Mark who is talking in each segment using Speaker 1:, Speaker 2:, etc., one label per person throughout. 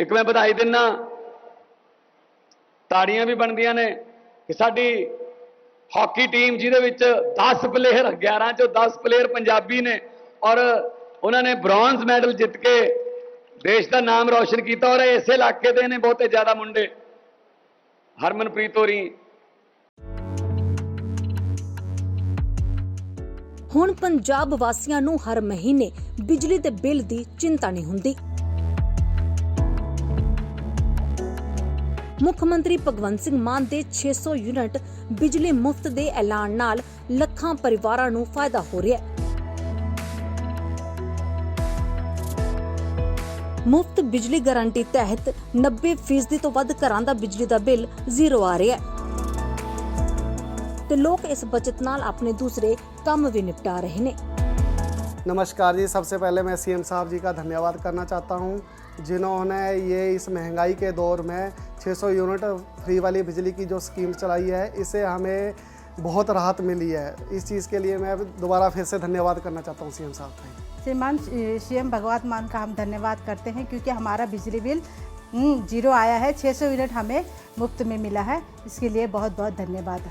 Speaker 1: ਇੱਕ ਮੈਂ ਵਧਾਈ ਦਿੰਨਾ। ਤਾੜੀਆਂ ਵੀ ਬਣਦੀਆਂ ਨੇ ਕਿ ਸਾਡੀ ਹਾਕੀ ਟੀਮ ਜਿਹਦੇ ਵਿੱਚ 10 ਪਲੇਅਰ 11 ਚੋਂ 10 ਪਲੇਅਰ ਪੰਜਾਬੀ ਨੇ ਔਰ ਉਹਨਾਂ ਨੇ ਬ੍ਰੌਂਜ਼ ਮੈਡਲ ਜਿੱਤ ਕੇ ਦੇਸ਼ ਦਾ ਨਾਮ ਰੌਸ਼ਨ ਕੀਤਾ ਔਰ ਇਸੇ ਇਲਾਕੇ ਦੇ ਨੇ ਬਹੁਤੇ ਜ਼ਿਆਦਾ ਮੁੰਡੇ। ਹਰਮਨਪ੍ਰੀਤ ਹੋਰੀ।
Speaker 2: ਹੁਣ ਪੰਜਾਬ ਵਾਸੀਆਂ ਨੂੰ ਹਰ ਮਹੀਨੇ ਬਿਜਲੀ ਦੇ ਬਿੱਲ ਦੀ ਚਿੰਤਾ ਨਹੀਂ ਹੁੰਦੀ। ਮੁੱਖ ਮੰਤਰੀ ਭਗਵੰਤ ਸਿੰਘ ਮਾਨ ਦੇ 600 ਯੂਨਿਟ ਬਿਜਲੀ ਮੁਫਤ ਦੇ ਐਲਾਨ ਨਾਲ ਲੱਖਾਂ ਪਰਿਵਾਰਾਂ ਨੂੰ ਫਾਇਦਾ ਹੋ ਰਿਹਾ ਹੈ। ਮੁਫਤ ਬਿਜਲੀ ਗਾਰੰਟੀ ਤਹਿਤ 90% ਤੋਂ ਵੱਧ ਘਰਾਂ ਦਾ ਬਿਜਲੀ ਦਾ ਬਿੱਲ ਜ਼ੀਰੋ ਆ ਰਿਹਾ ਹੈ। ਤੇ ਲੋਕ ਇਸ ਬਚਤ ਨਾਲ ਆਪਣੇ ਦੂਸਰੇ ਕੰਮ ਵੀ ਨਿਪਟਾ ਰਹੇ ਨੇ।
Speaker 3: नमस्कार जी सबसे पहले मैं सीएम साहब जी का धन्यवाद करना चाहता हूँ जिन्होंने ये इस महँगाई के दौर में 600 यूनिट फ्री वाली बिजली की जो स्कीम चलाई है इसे हमें बहुत राहत मिली है। इस चीज़ के लिए मैं दोबारा फिर से धन्यवाद करना चाहता हूँ सीएम साहब का
Speaker 4: श्रीमान सीएम भगवत मान का हम धन्यवाद करते हैं क्योंकि हमारा बिजली बिल हम्म, ज़ीरो आया है 600 यूनिट हमें मुफ़्त में मिला है। इसके लिए बहुत बहुत धन्यवाद।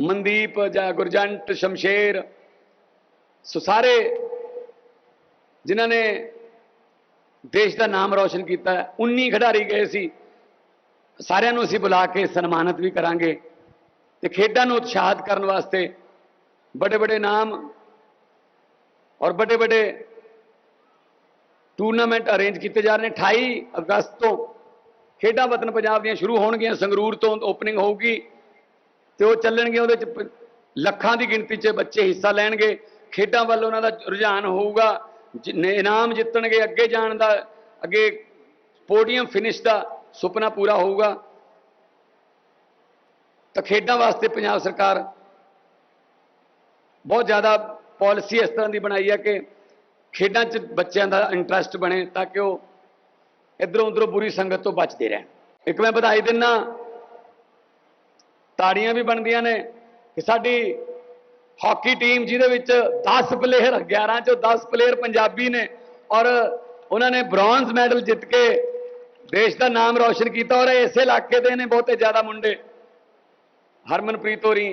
Speaker 1: ਮਨਦੀਪ ਜਾਂ ਗੁਰਜੰਟ ਸ਼ਮਸ਼ੇਰ। ਸੋ ਸਾਰੇ ਜਿਨ੍ਹਾਂ ਨੇ ਦੇਸ਼ ਦਾ ਨਾਮ ਰੌਸ਼ਨ ਕੀਤਾ ਹੈ, 19 ਖਿਡਾਰੀ ਗਏ ਸੀ। ਸਾਰਿਆਂ ਨੂੰ ਅਸੀਂ ਬੁਲਾ ਕੇ ਸਨਮਾਨਿਤ ਵੀ ਕਰਾਂਗੇ ਤੇ ਖੇਡਾਂ ਨੂੰ ਉਤਸ਼ਾਹਿਤ ਕਰਨ ਵਾਸਤੇ ਬੜੇ ਬੜੇ ਨਾਮ ਔਰ ਬੜੇ ਬੜੇ ਟੂਰਨਾਮੈਂਟ ਅਰੇਂਜ ਕੀਤੇ ਜਾ ਰਹੇ ਨੇ। 28 ਅਗਸਤ ਤੋਂ ਖੇਡਾਂ ਵਤਨ ਪੰਜਾਬ ਦੀਆਂ ਸ਼ੁਰੂ ਹੋਣਗੀਆਂ। ਸੰਗਰੂਰ ਤੋਂ ਓਪਨਿੰਗ ਹੋਊਗੀ। ਤੇ ਉਹ ਚੱਲਣਗੇ ਉਹਦੇ ਚ ਲੱਖਾਂ ਦੀ ਗਿਣਤੀ 'ਚ ਬੱਚੇ ਹਿੱਸਾ ਲੈਣਗੇ। ਖੇਡਾਂ ਵੱਲ ਉਹਨਾਂ ਦਾ ਰੁਝਾਨ ਹੋਊਗਾ। ਜਿੰਨੇ ਇਨਾਮ ਜਿੱਤਣਗੇ, ਅੱਗੇ ਜਾਣ ਦਾ, ਅੱਗੇ ਪੋਡੀਅਮ ਫਿਨਿਸ਼ ਦਾ ਸੁਪਨਾ ਪੂਰਾ ਹੋਊਗਾ। ਤਾਂ ਖੇਡਾਂ ਵਾਸਤੇ ਪੰਜਾਬ ਸਰਕਾਰ ਬਹੁਤ ਜ਼ਿਆਦਾ ਪਾਲਿਸੀ ਇਸ ਤਰ੍ਹਾਂ ਦੀ ਬਣਾਈ ਹੈ ਕਿ ਖੇਡਾਂ 'ਚ ਬੱਚਿਆਂ ਦਾ ਇੰਟਰਸਟ ਬਣੇ ਤਾਂ ਕਿ ਉਹ ਇਧਰੋਂ ਉਧਰੋਂ ਬੁਰੀ ਸੰਗਤ ਤੋਂ ਬਚਦੇ ਰਹਿਣ। ਇੱਕ ਮੈਂ ਵਧਾਈ ਦਿੰਨਾ ਤਾੜੀਆਂ ਵੀ ਬਣਦੀਆਂ ਨੇ ਕਿ ਸਾਡੀ ਹਾਕੀ ਟੀਮ ਜਿਹਦੇ ਵਿੱਚ 10 ਪਲੇਅਰ 11 ਚੋਂ 10 ਪਲੇਅਰ ਪੰਜਾਬੀ ਨੇ ਔਰ ਉਹਨਾਂ ਨੇ ਬ੍ਰੌਂਜ਼ ਮੈਡਲ ਜਿੱਤ ਕੇ ਦੇਸ਼ ਦਾ ਨਾਮ ਰੌਸ਼ਨ ਕੀਤਾ ਔਰ ਇਸੇ ਇਲਾਕੇ ਦੇ ਨੇ ਬਹੁਤੇ ਜ਼ਿਆਦਾ ਮੁੰਡੇ। ਹਰਮਨਪ੍ਰੀਤ ਹੋਰੀ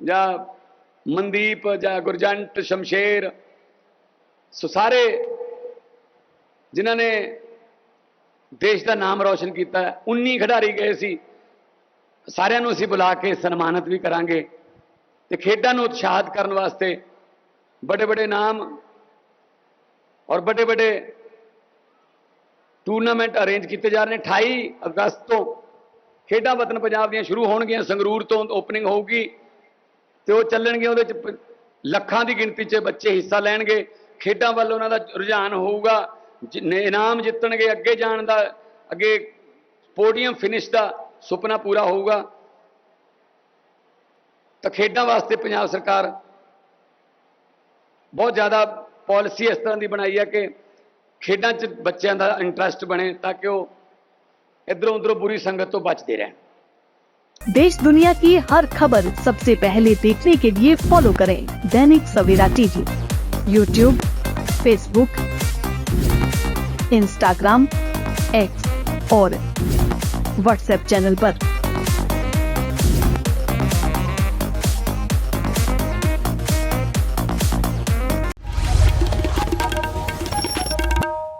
Speaker 1: ਜਾਂ ਮਨਦੀਪ ਜਾਂ ਗੁਰਜੰਟ ਸ਼ਮਸ਼ੇਰ ਸੋ ਸਾਰੇ ਜਿਨ੍ਹਾਂ ਨੇ ਦੇਸ਼ ਦਾ ਨਾਮ ਰੌਸ਼ਨ ਕੀਤਾ ਹੈ, 19 ਖਿਡਾਰੀ ਗਏ ਸੀ। ਸਾਰਿਆਂ ਨੂੰ ਅਸੀਂ ਬੁਲਾ ਕੇ ਸਨਮਾਨਿਤ ਵੀ ਕਰਾਂਗੇ ਤੇ ਖੇਡਾਂ ਨੂੰ ਉਤਸ਼ਾਹਿਤ ਕਰਨ ਵਾਸਤੇ ਬੜੇ ਬੜੇ ਨਾਮ ਔਰ ਬੜੇ ਬੜੇ ਟੂਰਨਾਮੈਂਟ ਅਰੇਂਜ ਕੀਤੇ ਜਾ ਰਹੇ ਨੇ। 28 ਅਗਸਤ ਤੋਂ ਖੇਡਾਂ ਵਤਨ ਪੰਜਾਬ ਦੀਆਂ ਸ਼ੁਰੂ ਹੋਣਗੀਆਂ, ਸੰਗਰੂਰ ਤੋਂ ਓਪਨਿੰਗ ਹੋਊਗੀ ਤੇ ਉਹ ਚੱਲਣਗੇ ਉਹਦੇ ਚ ਲੱਖਾਂ ਦੀ ਗਿਣਤੀ 'ਚ ਬੱਚੇ ਹਿੱਸਾ ਲੈਣਗੇ। ਖੇਡਾਂ ਵੱਲ ਉਹਨਾਂ ਦਾ ਰੁਝਾਨ ਹੋਊਗਾ ਜਿੰਨੇ ਇਨਾਮ ਜਿੱਤਣਗੇ, ਅੱਗੇ ਜਾਣ ਦਾ, ਅੱਗੇ ਪੋਡੀਅਮ ਫਿਨਿਸ਼ ਦਾ ਸੁਪਨਾ ਪੂਰਾ ਹੋਊਗਾ ਤਾਂ ਖੇਡਾਂ ਵਾਸਤੇ ਪੰਜਾਬ ਸਰਕਾਰ ਬਹੁਤ ਜ਼ਿਆਦਾ ਪਾਲਿਸੀ ਇਸ ਤਰ੍ਹਾਂ ਦੀ ਬਣਾਈ ਹੈ ਕਿ ਖੇਡਾਂ 'ਚ ਬੱਚਿਆਂ ਦਾ ਇੰਟਰਸਟ ਬਣੇ ਤਾਂ ਕਿ ਉਹ ਇਧਰੋਂ ਉਧਰੋਂ ਬੁਰੀ ਸੰਗਤ ਤੋਂ ਬਚਦੇ ਰਹਿਣ
Speaker 5: देश दुनिया की हर खबर सबसे पहले देखने के लिए फॉलो करें Dainik Savera TV YouTube Facebook Instagram X और व्हाट्सएप चैनल पर।